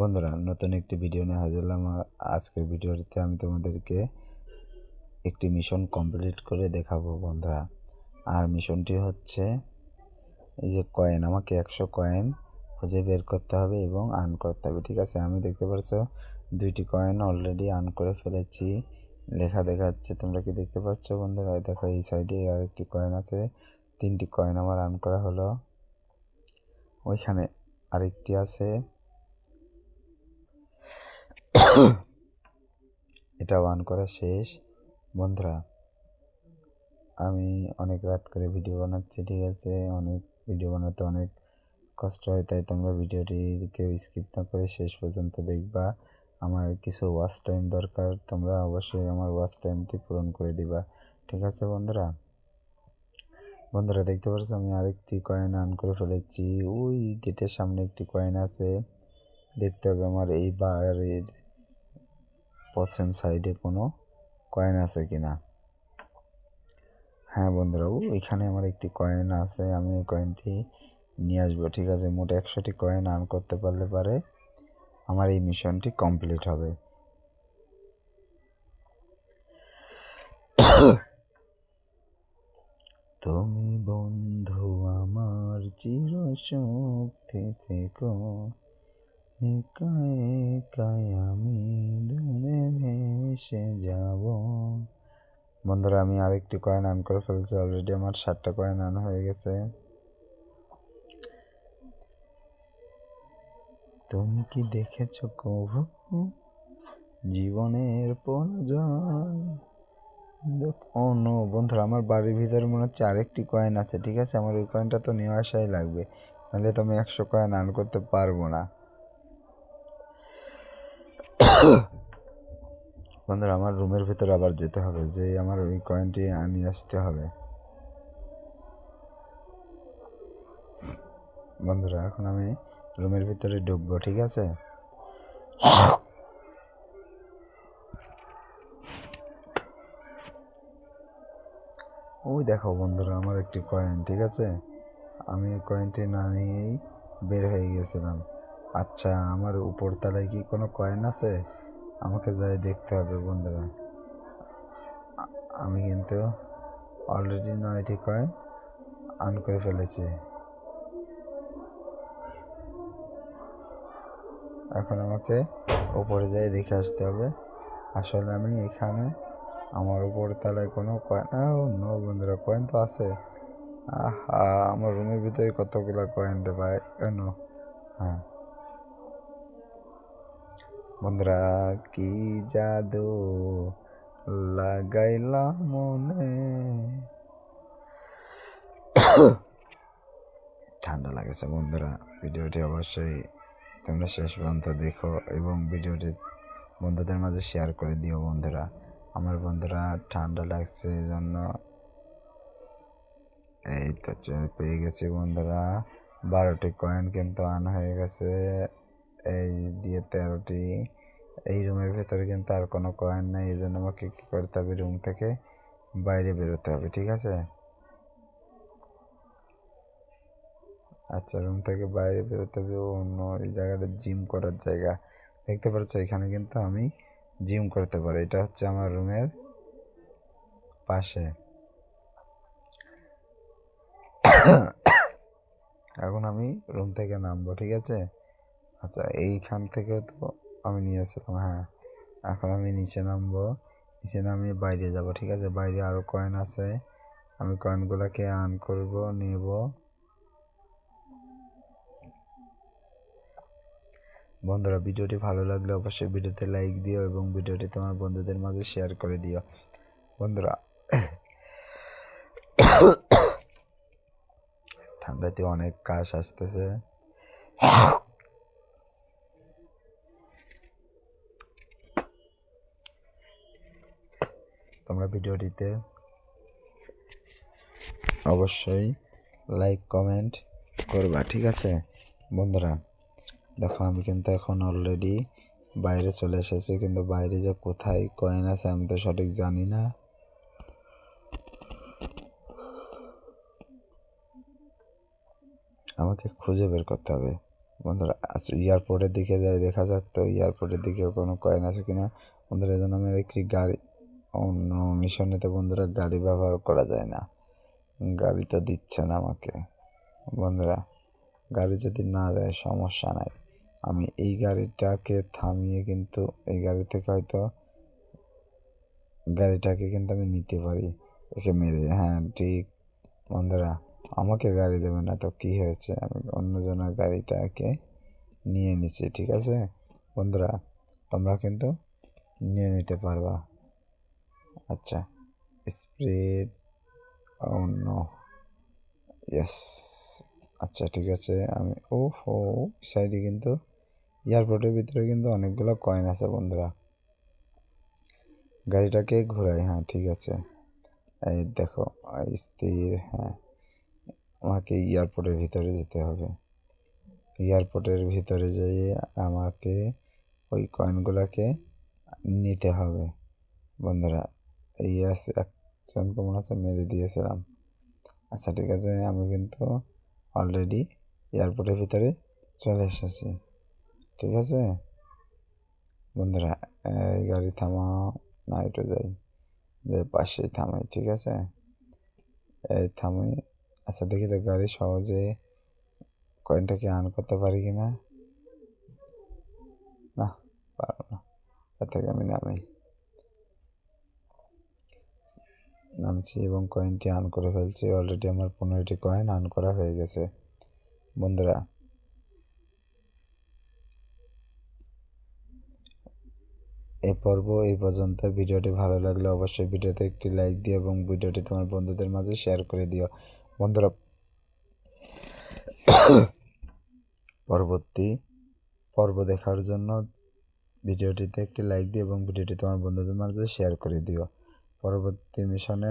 বন্ধুরা, নতুন একটি ভিডিও নিয়ে হাজির হলাম। আজকের ভিডিওটিতে আমি তোমাদেরকে একটি মিশন কমপ্লিট করে দেখাবো বন্ধুরা। আর মিশনটি হচ্ছে, এই যে কয়েন আমাকে একশো কয়েন খুঁজে বের করতে হবে এবং আর্ন করতে হবে, ঠিক আছে? আমি দেখতে পাচ্ছ, দুইটি কয়েন অলরেডি আর্ন করে ফেলেছি। লেখা দেখাচ্ছে, তোমরা কি দেখতে পাচ্ছ বন্ধুরা? দেখো, এই সাইডে আর একটি কয়েন আছে, তিনটি কয়েন আমার আর্ন করা হলো। ওইখানে আরেকটি আছে। এটা ওয়ান করা শেষ। বন্ধুরা, আমি অনেক রাত করে ভিডিও বানাচ্ছি, ঠিক আছে? অনেক ভিডিও বানাতে অনেক কষ্ট হয়, তাই তোমরা ভিডিওটি কেউ স্কিপ না করে শেষ পর্যন্ত দেখবা। আমার কিছু ওয়াচ টাইম দরকার, তোমরা অবশ্যই আমার ওয়াচ টাইমটি পূরণ করে দিবা। ঠিক আছে, বন্ধুরা? বন্ধুরা, দেখতে পাচ্ছ আমি আরেকটি কয়েন আর্ন করে ফেলেছি। ওই গেটের সামনে একটি কয়েন আছে। দেখতে হবে আমার এই বাড়ির পশ্চিম সাইডে কোনো কয়েন আছে কি না হ্যাঁ বন্ধুরা, ও এখানে আমার একটি কয়েন আছে, আমি ওই কয়েনটি নিয়ে আসব, ঠিক আছে? মোট একশোটি কয়েন আর্ন করতে পারলে পারে আমার এই মিশনটি কমপ্লিট হবে। তুমি বন্ধু আমার চির শক্তি থেকো। একা একাই আমি দূরে ভেসে যাব। বন্ধুরা, আমি আরেকটি কয়েন আর্ন করে ফেলছি অলরেডি আমার ষাটটা কয়েন আর্ন হয়ে গেছে। তুমি কি দেখেছ কভু? জীবনের পরাজয়। নো বন্ধুরা, আমার বাড়ির ভিতরে মনে হচ্ছে আরেকটি কয়েন আছে, ঠিক আছে? আমার ওই কয়েনটা তো নিয়ে আসাই লাগবে। নাহলে তো আমি একশো কয়েন আর্ন করতে পারব না। বন্ধুরা, আমার রুমের ভিতরে আবার যেতে হবে। যে আমার ওই কয়েনটি নিয়ে আসতে হবে। বন্ধুরা, এখন আমি রুমের ভিতরে ঢুকবো, ঠিক আছে? ওই দেখো বন্ধুরা, আমার একটি কয়েন ঠিক আছে? আমি কয়েনটি না নিয়েই বের হয়ে গেছিলাম। আচ্ছা আমার উপর তলায় কি কোনো কয়েন আছে? আমাকে যাই দেখতে হবে বন্ধুরা। আমি কিন্তু অলরেডি নয়টি কয়েন আন করে ফেলেছি। এখন আমাকে উপরে যাই দেখে আসতে হবে। আসলে আমি এখানে আমার উপর তলায় কোনো কয়েন নো বন্ধুরা কয়েন তো আছে। আহা, আমার রুমের ভিতরে কতগুলো কয়েন রে ভাই? কেন হ্যাঁ। বন্ধুরা, কি জাদু লাগাইলা মনে? ঠান্ডা লাগেছে বন্ধুরা, ভিডিওটি অবশ্যই তোমরা শেষ পর্যন্ত দেখো এবং ভিডিওটি বন্ধুদের মাঝে শেয়ার করে দিও বন্ধুরা। আমার বন্ধুরা, ঠান্ডা লাগছে জন্য এই তো পেয়ে গেছি বন্ধুরা। বারোটি কয়েন কিন্তু আন হয়ে গেছে, এই দিয়ে তেরোটি রুমের ভেতরে কিন্তু আর কোনো কয়েন নেই, এই জন্য আমাকে কী করতে হবে? রুম থেকে বাইরে বেরোতে হবে, ঠিক আছে? আচ্ছা রুম থেকে বাইরে বেরোতে হবে, অন্য এই জায়গাটা জিম করার জায়গা। দেখতে পাচ্ছ, এখানে কিন্তু আমি জিম করতে পারি। এটা হচ্ছে আমার রুমের পাশে। এখন আমি রুম থেকে নামবো, ঠিক আছে? আচ্ছা এইখান থেকে তো আমি নিয়ে আসলাম হ্যাঁ। এখন আমি নিচে নামবো। নিচে নামিয়ে বাইরে যাব, ঠিক আছে? বাইরে আরও কয়েন আছে। আমি কয়েনগুলোকে আর্ন করব, নেব। বন্ধুরা, ভিডিওটি ভালো লাগলে অবশ্যই ভিডিওতে লাইক দিও এবং ভিডিওটি তোমার বন্ধুদের মাঝে শেয়ার করে দিও। বন্ধুরা, ঠান্ডাতে অনেক কাশ আসতেছে। তোমরা ভিডিওটিতে অবশ্যই লাইক কমেন্ট করবা, ঠিক আছে? বন্ধুরা, দেখো, আমি কিন্তু এখন অলরেডি বাইরে চলে এসেছি, কিন্তু বাইরে যে কোথায় কয়েন আছে আমি তো সঠিক জানি না। আমাকে খুঁজে বের করতে হবে। বন্ধুরা এয়ারপোর্টের দিকে যাই, দেখা যাক তো এয়ারপোর্টের দিকেও কোনো কয়েন আছে কিনা। বন্ধুরা, এই জন্য আমি একটি গাড়ি অন্য মিশনে তো বন্ধুরা গাড়ি ব্যবহার করা যায় না। গাড়ি তো দিচ্ছে না আমাকে। বন্ধুরা, গাড়ি যদি না দেয় সমস্যা নাই। আমি এই গাড়িটাকে থামিয়ে কিন্তু, এই গাড়ি থেকে হয়তো গাড়িটাকে কিন্তু আমি নিতে পারি। একে মেরে হ্যাঁ ঠিক। বন্ধুরা, আমাকে গাড়ি দেবে না তো কী হয়েছে? আমি অন্যজনের গাড়িটাকে নিয়ে নিচ্ছি, ঠিক আছে? বন্ধুরা, তোমরা কিন্তু নিয়ে নিতে পারবা। আচ্ছা স্প্রেড অন্য ইয়েস আচ্ছা ঠিক আছে, আমি ও হো সাইডে কিন্তু এয়ারপোর্টের ভিতরে কিন্তু অনেকগুলো কয়েন আছে বন্ধুরা। গাড়িটাকে ঘোরাই হ্যাঁ ঠিক আছে। এই দেখো, স্থির হ্যাঁ আমাকে এয়ারপোর্টের ভিতরে যেতে হবে। এয়ারপোর্টের ভিতরে যেয়ে আমাকে ওই কয়েনগুলোকে নিতে হবে। বন্ধুরা এই আছে, একজন কেমন আছে মেরে দিয়েছিলাম। আচ্ছা ঠিক আছে, আমি কিন্তু অলরেডি এয়ারপোর্টের ভিতরে চলে এসেছি। ঠিক আছে? বন্ধুরা, এই গাড়ি থামা না একটু যাই, যে পাশেই থামাই, ঠিক আছে? এই থামাই আচ্ছা দেখি তো গাড়ি সহজে কয়েনটাকে আন করতে পারি কি না না, পারব না, তার থেকে আমি নামি। নামছি এবং কয়েনটি আন করে ফেলছি। অলরেডি আমার পনেরোটি কয়েন আন করা হয়ে গেছে। বন্ধুরা এই পর্ব এই পর্যন্ত। ভিডিওটি ভালো লাগলে অবশ্যই ভিডিওতে একটি লাইক দিও এবং ভিডিওটি তোমার বন্ধুদের মাঝে শেয়ার করে দিও। বন্ধুরা, পরবর্তী পর্ব দেখার জন্য ভিডিওটিতে একটি লাইক দিও এবং ভিডিওটি তোমার বন্ধুদের মাঝে শেয়ার করে দিও। পরবর্তী মিশনে